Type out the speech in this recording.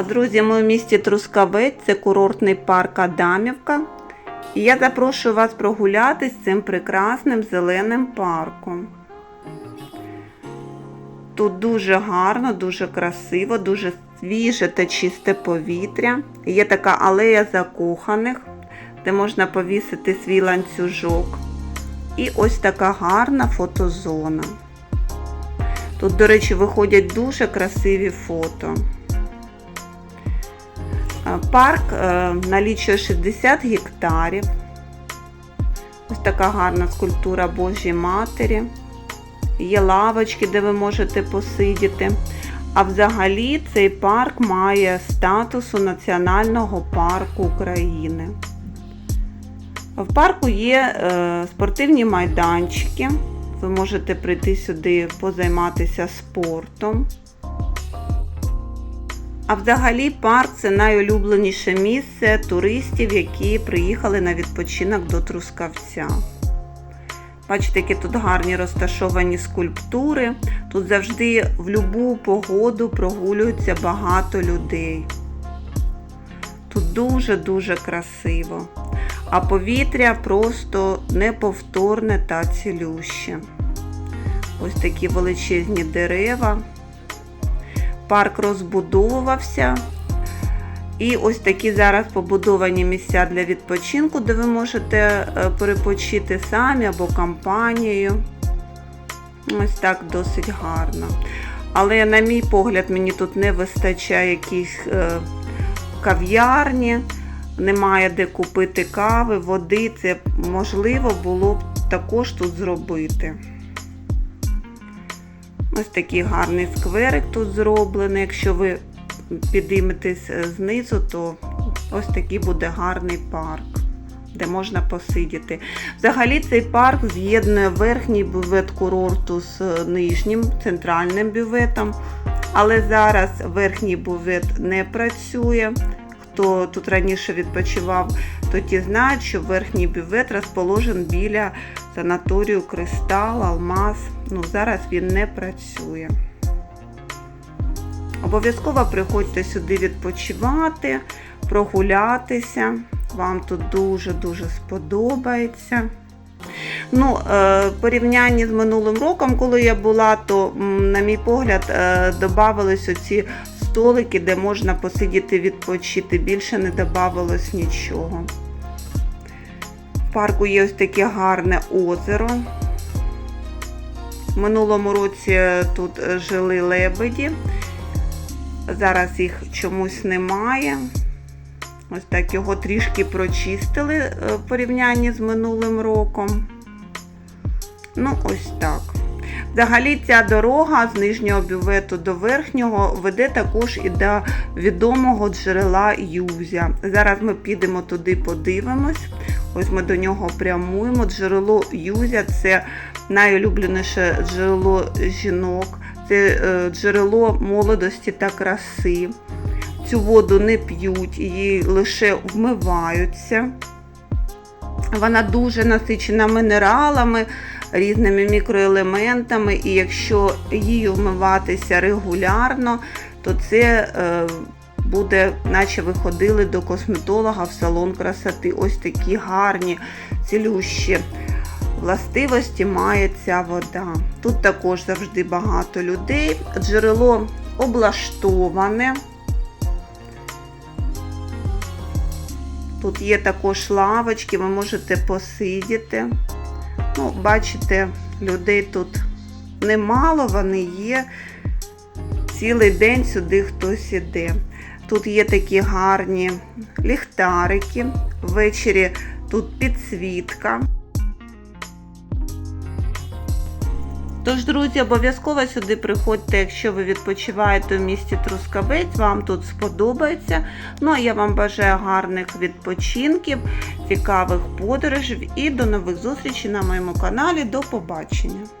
А друзі, ми в місті Трускавець, це курортний парк Адамівка. І я запрошую вас прогулятись цим прекрасним зеленим парком. Тут дуже гарно, дуже красиво, дуже свіже та чисте повітря. Є така алея закоханих, де можна повісити свій ланцюжок. І ось така гарна фотозона. Тут, до речі, виходять дуже красиві фото. Е, Парк е, налічує 60 гектарів. Ось така гарна скульптура Божій Матері. Є лавочки, де ви можете посидіти. А взагалі цей парк має статусу Національного парку України. В парку є е, спортивні майданчики. Ви можете прийти сюди позайматися спортом. А взагалі парк це найулюбленіше місце туристів, які приїхали на відпочинок до Трускавця. Бачите, які тут гарні розташовані скульптури. Тут завжди в будь-яку погоду прогулюється багато людей. Тут дуже-дуже красиво. А повітря просто неповторне та цілюще. Ось такі величезні дерева. Парк розбудовувався. І ось такі зараз побудовані місця для відпочинку, де ви можете е, перепочити самі або компанією. Ось так досить гарно. Але, на мій погляд, мені тут не вистачає якихось е, кав'ярні, немає де купити кави, води. Це можливо було б також тут зробити. Ось такий гарний скверик тут зроблений. Якщо ви підійметесь знизу, то ось такий буде гарний парк, де можна посидіти. Взагалі цей парк з'єднує верхній бювет курорту з нижнім центральним бюветом. Але зараз верхній бювет не працює. Хто тут раніше відпочивав, то знають, що верхній бювет розположений біля санаторію Кристал, Алмаз. Ну, зараз він не працює. Обов'язково приходьте сюди відпочивати, прогулятися. Вам тут дуже-дуже сподобається. Ну, е, порівнянні з минулим роком, коли я була, то, на мій погляд, е, додавались оці столики, де можна посидіти відпочити. Більше не додавалось нічого. В парку є ось таке гарне озеро. В минулому році тут жили лебеді. Зараз їх чомусь немає. Ось так його трішки прочистили в порівнянні з минулим роком. Ну, ось так. Взагалі ця дорога з нижнього бювету до верхнього веде також і до відомого джерела Юзя. Зараз ми підемо туди, подивимось. Ось ми до нього прямуємо. Джерело Юзя це найулюбленіше джерело жінок, це джерело молодості та краси. Цю воду не п'ють, її лише вмиваються. Вона дуже насичена мінералами, різними мікроелементами, і якщо її вмиватися регулярно, то це е, буде, наче ви ходили до косметолога в салон красоти. Ось такі гарні, цілющі властивості має ця вода. Тут також завжди багато людей. Джерело облаштоване. Тут є також лавочки, ви можете посидіти. Ну, Бачите, людей тут немало, вони є. Цілий день сюди хтось іде. Тут є такі гарні ліхтарики. Ввечері тут підсвітка. Тож, друзі, обов'язково сюди приходьте, якщо ви відпочиваєте в місті Трускавець, вам тут сподобається. Ну а я вам бажаю гарних відпочинків, цікавих подорожів і до нових зустрічей на моєму каналі. До побачення!